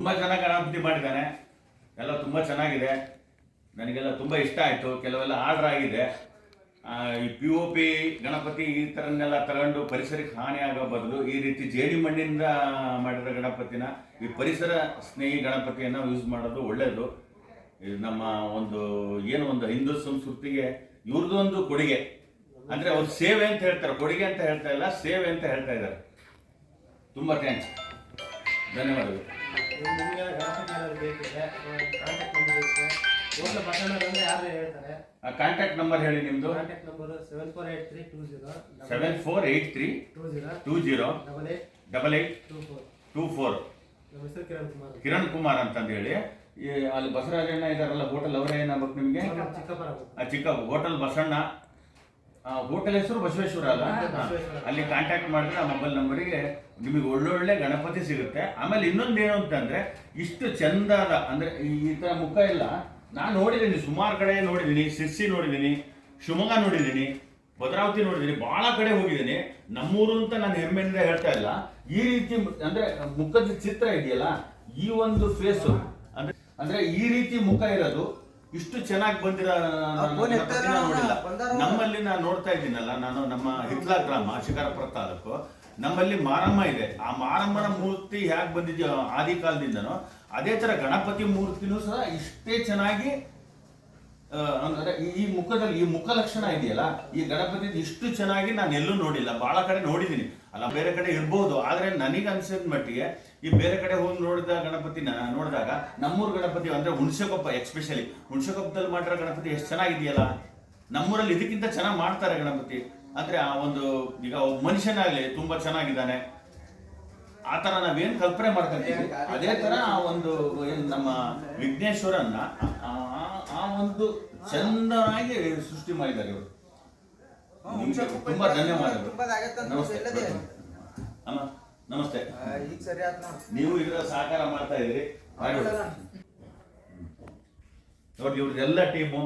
ತುಂಬ ಚೆನ್ನಾಗಿ ಗಣಪತಿ ಮಾಡಿದ್ದಾನೆ ಎಲ್ಲ ತುಂಬ ಚೆನ್ನಾಗಿದೆ. ನನಗೆಲ್ಲ ತುಂಬ ಇಷ್ಟ ಆಯಿತು. ಕೆಲವೆಲ್ಲ ಆರ್ಡರ್ ಆಗಿದೆ. ಈ ಪಿ ಓ ಪಿ ಗಣಪತಿ ಈ ಥರನ್ನೆಲ್ಲ ತಗೊಂಡು ಪರಿಸರಕ್ಕೆ ಹಾನಿ ಬದಲು ಈ ರೀತಿ ಜೇಡಿ ಮಣ್ಣಿಂದ ಮಾಡಿರೋ ಗಣಪತಿನ, ಈ ಪರಿಸರ ಸ್ನೇಹಿ ಗಣಪತಿಯನ್ನು ಯೂಸ್ ಮಾಡೋದು ಒಳ್ಳೆಯದು ಇದು ನಮ್ಮ ಒಂದು, ಏನು ಒಂದು ಹಿಂದೂ ಸಂಸ್ಕೃತಿಗೆ ಇವ್ರದ್ದೊಂದು ಕೊಡುಗೆ. ಅಂದರೆ ಅವ್ರು ಸೇವೆ ಅಂತ ಹೇಳ್ತಾರೆ. ಕೊಡುಗೆ ಅಂತ ಹೇಳ್ತಾ ಇಲ್ಲ, ಸೇವೆ ಅಂತ ಹೇಳ್ತಾ ಇದ್ದಾರೆ. ತುಂಬ ಥ್ಯಾಂಕ್ಸ್ ಧನ್ಯವಾದಗಳು. ಕಾಂಟ್ಯಾಕ್ಟ್ ನಂಬರ್ ಹೇಳಿ ನಿಮ್ದು. Contact number seven four eight three two zero seven four three two zero two zero double eight double two four two four ನಮ್ಮ ಹೆಸರು ಕಿರಣ್ ಕುಮಾರ್ ಕಿರಣ್ ಕುಮಾರ್ ಅಂತಂದು ಹೇಳಿ. ಅಲ್ಲಿ ಬಸವರಾಜಣ್ಣ ಇದಾರಲ್ಲ ಹೋಟೆಲ್ ಅವರೇ ಏನಾಗ್ಬೇಕು ನಿಮಗೆ? ಚಿಕ್ಕಪ್ಪ ಚಿಕ್ಕ ಹೋಟೆಲ್ ಬಸಣ್ಣ ಹೋಟೆಲ್ ಹೆಸರು ಬಸವೇಶ್ವರ ಅಲ್ಲ. ಅಲ್ಲಿ ಕಾಂಟ್ಯಾಕ್ಟ್ ಮಾಡಿದ್ರೆ ಆ ಮೊಬೈಲ್ ನಂಬರಿಗೆ ನಿಮಗೆ ಒಳ್ಳೊಳ್ಳೆ ಗಣಪತಿ ಸಿಗುತ್ತೆ. ಆಮೇಲೆ ಇನ್ನೊಂದು ಏನು ಅಂತಂದ್ರೆ ಇಷ್ಟು ಚಂದಾದ ಅಂದ್ರೆ ಈ ತರ ಮುಖ ಇಲ್ಲ ನಾನು ನೋಡಿದ್ದೀನಿ ಸುಮಾರು ಕಡೆ ನೋಡಿದ್ದೀನಿ ಸಿರ್ಸಿ ನೋಡಿದ್ದೀನಿ ಶಿವಮೊಗ್ಗ ನೋಡಿದ್ದೀನಿ ಭದ್ರಾವತಿ ನೋಡಿದ್ದೀನಿ ಬಹಳ ಕಡೆ ಹೋಗಿದ್ದೀನಿ ನಮ್ಮೂರು ಅಂತ ನಾನು ಹೆಮ್ಮೆಯಿಂದ ಹೇಳ್ತಾ ಇಲ್ಲ. ಈ ರೀತಿ ಅಂದ್ರೆ ಮುಖದ ಚಿತ್ರ ಇದೆಯಲ್ಲ ಈ ಒಂದು ಫೇಸು ಅಂದ್ರೆ ಅಂದ್ರೆ ಈ ರೀತಿ ಮುಖ ಇರೋದು ಇಷ್ಟು ಚೆನ್ನಾಗಿ ಬಂದಿರೋ ನೋಡಿಲ್ಲ. ನಮ್ಮಲ್ಲಿ ನಾನು ನೋಡ್ತಾ ಇದ್ದೀನಲ್ಲ ನಾನು ನಮ್ಮ ಹಿತ್ಲಾ ಗ್ರಾಮ ಶಿಕಾರಪುರ ತಾಲೂಕು. ನಮ್ಮಲ್ಲಿ ಮಾರಮ್ಮ ಇದೆ. ಆ ಮಾರಮ್ಮನ ಮೂರ್ತಿ ಹೇಗೆ ಬಂದಿದೆಯೋ ಆದಿ ಕಾಲದಿಂದನೋ ಅದೇ ತರ ಗಣಪತಿ ಮೂರ್ತಿನೂ ಸಹ ಇಷ್ಟೇ ಚೆನ್ನಾಗಿ ಅಂದ್ರೆ ಈ- ಮುಖದಲ್ಲಿ ಈ ಮುಖ ಲಕ್ಷಣ ಇದೆಯಲ್ಲ, ಈ ಗಣಪತಿ ಇಷ್ಟು ಚೆನ್ನಾಗಿ ನಾನು ಎಲ್ಲೂ ನೋಡಿಲ್ಲ ಬಹಳ ಕಡೆ ನೋಡಿದ್ದೀನಿ ಅಲ್ಲ, ಬೇರೆ ಕಡೆ ಇರ್ಬೋದು, ಆದ್ರೆ ನನಗೆ ಅನ್ಸಿದ ಮಟ್ಟಿಗೆ ಈ ಬೇರೆ ಕಡೆ ಹೋಗಿ ನೋಡಿದ ಗಣಪತಿನ ನೋಡಿದಾಗ ನಮ್ಮೂರು ಗಣಪತಿ ಅಂದ್ರೆ ಹುಣಸೆಕೊಪ್ಪ ಎಕ್ಸ್ಪೆಷಲಿ ಹುಣಸೆಕೊಪ್ಪದಲ್ಲಿ ಮಾಡಿರೋ ಗಣಪತಿ ಎಷ್ಟು ಚೆನ್ನಾಗಿದೆಯಲ್ಲ? ನಮ್ಮೂರಲ್ಲಿ ಇದಕ್ಕಿಂತ ಚೆನ್ನಾಗಿ ಮಾಡ್ತಾರೆ ಗಣಪತಿ. ಅಂದ್ರೆ ಆ ಒಂದು ಈಗ ಮನುಷ್ಯನಾಗ್ಲಿ ತುಂಬಾ ಚೆನ್ನಾಗಿದ್ದಾನೆ. ಆ ತರ ನಾವೇನ್ ಕಲ್ಪನೆ ಮಾಡ್ಕೊಂತೀವಿ? ಅದೇ ತರ ಆ ಒಂದು ನಮ್ಮ ವಿಘ್ನೇಶ್ವರನ್ನ ಒಂದು ಚಂದನಾಗಿ ಸೃಷ್ಟಿ ಮಾಡಿದ್ದಾರೆ ಇವರು. ನಿಮ್ಗೆ ತುಂಬಾ ಧನ್ಯವಾದಗಳು. ನಮಸ್ತೆ. ಅಮ್ಮ ನಮಸ್ತೆ. ನೀವು ಇದರ ಸಹಕಾರ ಮಾಡ್ತಾ ಇದ್ದೀರಿ. ಮಾಡಿ ನೋಡಿ ಇವ್ರದ್ದೆಲ್ಲ ಟೀಮು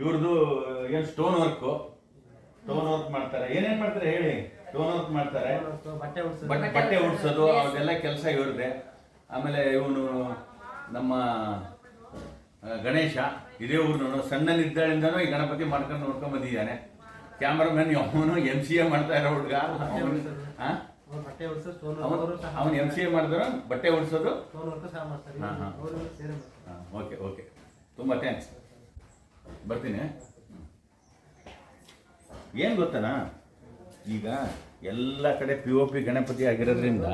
ಇವ್ರದ್ದು ಏನ್ ಸ್ಟೋನ್ ವರ್ಕ್ ಸ್ಟೋನ್ ವರ್ಕ್ ಮಾಡ್ತಾರೆ. ಏನೇನ್ ಮಾಡ್ತಾರೆ ಹೇಳಿ? ಸ್ಟೋನ್ ವರ್ಕ್ ಮಾಡ್ತಾರೆ. ಬಟ್ಟೆ ಉಡ್ಸೋದು. ಅವ್ರದ್ದೆಲ್ಲ ಬಟ್ಟೆ ಉಡ್ಸೋದು ಅದೆಲ್ಲ ಕೆಲಸ ಇವ್ರದ್ದೆ. ಆಮೇಲೆ ಇವನು ನಮ್ಮ ಗಣೇಶ ಇದೇ ಊರಿನವನು ಸಣ್ಣನಿದ್ದಾಳಿಂದನೂ ಈ ಗಣಪತಿ ಮಾಡ್ಕೊಂಡು ನೋಡ್ಕೊಂಡು ಬಂದಿದ್ದಾನೆ. ಕ್ಯಾಮ್ರಾಮನ್ ಅವನು ಎಂ ಸಿ ಎ ಮಾಡ್ತಾ ಇರೋ ಹುಡುಗ. ಅವನು ಎಂ ಸಿ ಎ ಮಾಡಿದ್ರು ಬಟ್ಟೆ ಉಡ್ಸೋದು ಸ್ಟೋನ್ ವರ್ಕ್ ಸಹ ಮಾಡ್ತಾರೆ ಹಾ, ಹಾ. ಅವರು ಸೇರೆ ಓಕೆ ಓಕೆ. ತುಂಬ ಥ್ಯಾಂಕ್ಸ್ ಬರ್ತೀನಿ. ಏನು ಗೊತ್ತನಾ? ಈಗ ಎಲ್ಲ ಕಡೆ ಪಿ ಒ ಪಿ ಗಣಪತಿ ಆಗಿರೋದ್ರಿಂದ.